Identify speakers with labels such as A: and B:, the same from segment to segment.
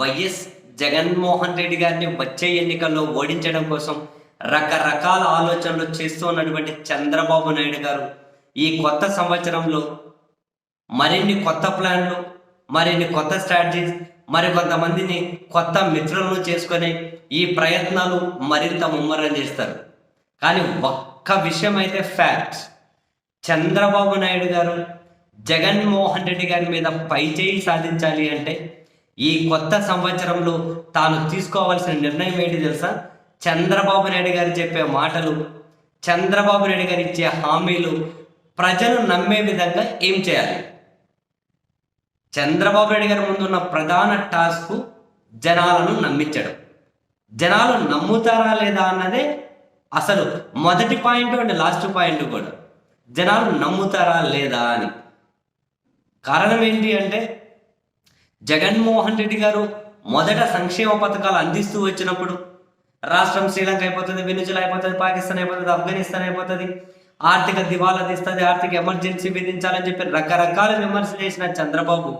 A: YS Jaganmohan Reddy గారిని వచ్చే ఎన్నికల్లో ఓడించడం కోసం రకరకాల ఆలోచనలు చేస్తూ ఉన్నటువంటి చంద్రబాబు నాయుడు గారు ఈ కొత్త సంవత్సరంలో మరిన్ని కొత్త ప్లాన్లు మరిన్ని కొత్త స్ట్రాటజీస్ మరి కొంతమందిని కొత్త మిత్రులను చేసుకొని ఈ ప్రయత్నాలు మరింత ముమ్మరం చేస్తారు. కానీ ఒక్క విషయం అయితే ఫ్యాక్ట్ చంద్రబాబు నాయుడు గారు జగన్మోహన్ రెడ్డి గారి మీద పైచేయి సాధించాలి అంటే ఈ కొత్త సంవత్సరంలో తాను తీసుకోవాల్సిన నిర్ణయం ఏంటి తెలుసా? చంద్రబాబు నాయుడు గారు చెప్పే మాటలు చంద్రబాబు నాయుడు గారు ఇచ్చే హామీలు ప్రజలు నమ్మే విధంగా ఏం చేయాలి? చంద్రబాబు నాయుడు గారి ముందున్న ప్రధాన టాస్క్ జనాలను నమ్మించడం. జనాలు నమ్ముతారా లేదా అన్నదే అసలు మొదటి పాయింట్ అండ్ లాస్ట్ పాయింట్ కూడా. జనాలు నమ్ముతారా లేదా అని. కారణం ఏంటి అంటే జగన్మోహన్ రెడ్డి గారు మొదట సంక్షేమ పథకాలు అందిస్తూ వచ్చినప్పుడు రాష్ట్రం శ్రీలంక అయిపోతుంది వెనుజులా అయిపోతుంది పాకిస్తాన్ అయిపోతుంది ఆఫ్ఘనిస్తాన్ అయిపోతుంది. ఆర్థిక దివాలా తీస్తుంది ఆర్థిక ఎమర్జెన్సీ విధించాలని చెప్పి రకరకాల విమర్శలు చేసిన చంద్రబాబు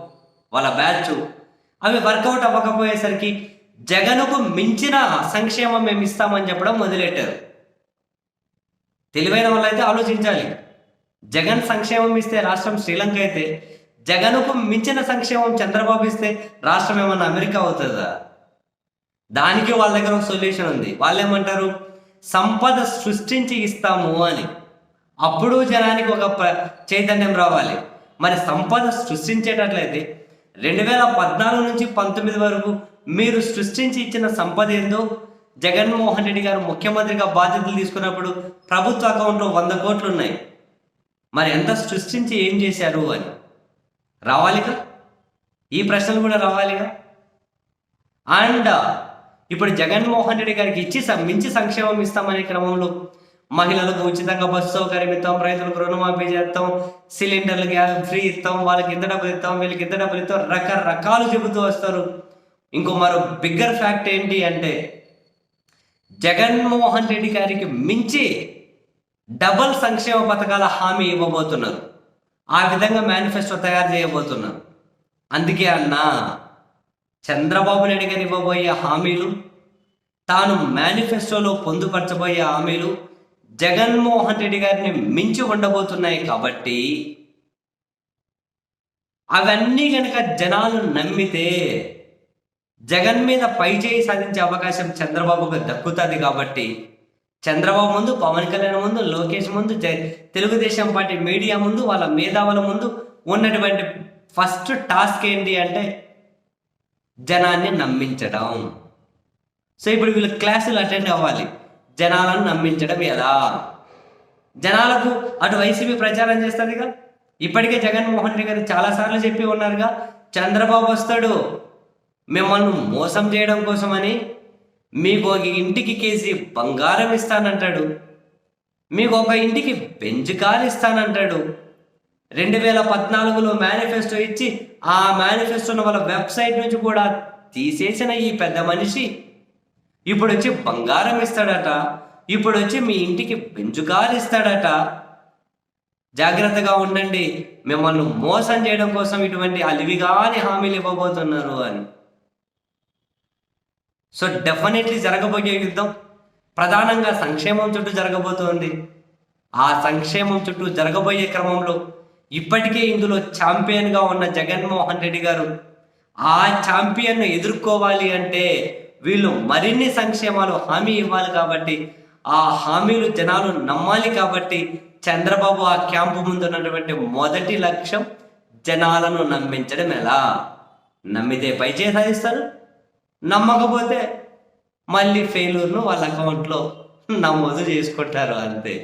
A: వాళ్ళ బ్యాచ్. అవి వర్కౌట్ అవ్వకపోయేసరికి జగన్కు మించిన సంక్షేమం మేము ఇస్తామని చెప్పడం మొదలెట్టారు. తెలివైన వాళ్ళు అయితే ఆలోచించాలి. జగన్ సంక్షేమం ఇస్తే రాష్ట్రం శ్రీలంక అయితే జగన్కు మించిన సంక్షేమం చంద్రబాబు ఇస్తే రాష్ట్రం ఏమన్నా అమెరికా అవుతుందా? దానికి వాళ్ళ దగ్గర ఒక సొల్యూషన్ ఉంది. వాళ్ళు ఏమంటారు సంపద సృష్టించి ఇస్తాము అని. అప్పుడు జనానికి ఒక చైతన్యం రావాలి. మరి సంపద సృష్టించేటట్లయితే రెండు వేల పద్నాలుగు నుంచి పంతొమ్మిది వరకు మీరు సృష్టించి ఇచ్చిన సంపద ఏందో జగన్మోహన్ రెడ్డి గారు ముఖ్యమంత్రిగా బాధ్యతలు తీసుకున్నప్పుడు ప్రభుత్వ అకౌంట్లో వంద కోట్లు ఉన్నాయి మరి ఎంత సృష్టించి ఏం చేశారు అని. రావాలిగా? ఈ ప్రశ్నలు కూడా రావాలిగా? అండ్ ఇప్పుడు జగన్మోహన్ రెడ్డి గారికి ఇచ్చి మించి సంక్షేమం ఇస్తామనే క్రమంలో మహిళలకు ఉచితంగా బస్సు సౌకర్యం ఇస్తాం రైతులకు రుణమాఫీ చేస్తాం సిలిండర్లు గ్యాస్ ఫ్రీ ఇస్తాం వాళ్ళకి ఇంత డబ్బులు ఇస్తాం వీళ్ళకి ఇంత డబ్బులు ఇస్తాం రకరకాలు చెబుతూ వస్తారు. ఇంకో మరో బిగ్గర్ ఫ్యాక్ట్ ఏంటి అంటే జగన్మోహన్ రెడ్డి గారికి మించి డబల్ సంక్షేమ పథకాల హామీ ఇవ్వబోతున్నారు. ఆ విధంగా మేనిఫెస్టో తయారు చేయబోతున్నారు అందుకే అన్నా చంద్రబాబు నాయుడు గారు ఇవ్వబోయే హామీలు తాను మేనిఫెస్టోలో పొందుపరచబోయే హామీలు జగన్మోహన్ రెడ్డి గారిని మించి ఉండబోతున్నాయి కాబట్టి అవన్నీ కనుక జనాలు నమ్మితే జగన్ మీద పైచేయి సాధించే అవకాశం చంద్రబాబుకు దక్కుతుంది కాబట్టి చంద్రబాబు ముందు పవన్ కళ్యాణ్ ముందు లోకేష్ ముందు తెలుగుదేశం పార్టీ మీడియా ముందు వాళ్ళ మేధావుల ముందు ఉన్నటువంటి ఫస్ట్ టాస్క్ ఏంటి అంటే జనాన్ని నమ్మించడం. సో ఇప్పుడు వీళ్ళు క్లాసులు అటెండ్ అవ్వాలి. జనాలను నమ్మించడం ఎలా? జనాలకు అటు వైసీపీ ప్రచారం చేస్తుందిగా? ఇప్పటికే జగన్మోహన్ రెడ్డి గారు చాలాసార్లు చెప్పి ఉన్నారుగా చంద్రబాబు వస్తాడు మిమ్మల్ని మోసం చేయడం కోసమని మీకు ఒక ఇంటికి కేజీ బంగారం ఇస్తానంటాడు. మీకు ఒక ఇంటికి బెంచ్ కార్ ఇస్తానంటాడు. రెండు వేల పద్నాలుగులో మేనిఫెస్టో ఇచ్చి ఆ మేనిఫెస్టోను వాళ్ళ వెబ్సైట్ నుంచి కూడా తీసేసిన ఈ పెద్ద మనిషి. ఇప్పుడు వచ్చి బంగారం ఇస్తాడట. ఇప్పుడు వచ్చి మీ ఇంటికి బెంచ్ కార్ ఇస్తాడట. జాగ్రత్తగా ఉండండి. మిమ్మల్ని మోసం చేయడం కోసం ఇటువంటి అలివిగాని హామీలు ఇవ్వబోతున్నారు అని. సో డెఫినెట్లీ జరగబోయే యుద్ధం ప్రధానంగా సంక్షేమం చుట్టూ జరగబోతోంది. ఆ సంక్షేమం చుట్టూ జరగబోయే క్రమంలో ఇప్పటికే ఇందులో ఛాంపియన్గా ఉన్న జగన్మోహన్ రెడ్డి గారు ఆ ఛాంపియన్ను ఎదుర్కోవాలి అంటే వీళ్ళు మరిన్ని సంక్షేమాలు హామీ ఇవ్వాలి కాబట్టి ఆ హామీలు జనాలు నమ్మాలి కాబట్టి చంద్రబాబు ఆ క్యాంపు ముందు ఉన్నటువంటి మొదటి లక్ష్యం జనాలను నమ్మించడం ఎలా? నమ్మితే పై సాధిస్తారు. నమ్మకపోతే మళ్ళీ ఫెయిల్యూర్ను వాళ్ళ అకౌంట్లో నమోదు చేసుకుంటారు అంతే.